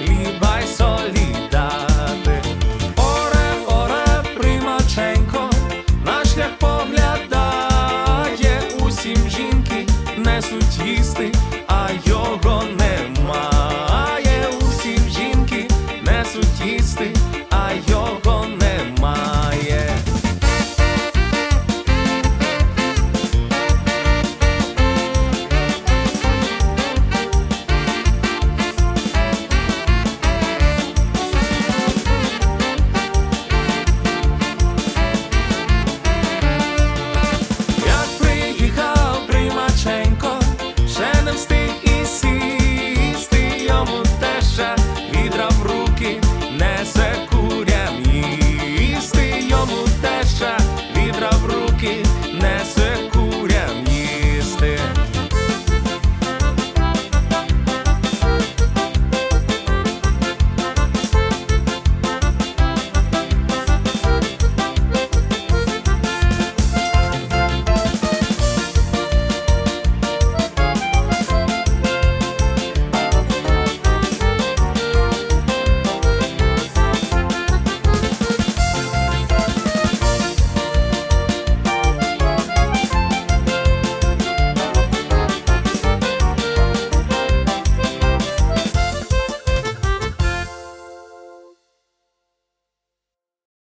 хліба й. Оре, оре, примаченько, на поглядає усім жінки, несуть їсти, а його немає. Усім жінки несуть їсти.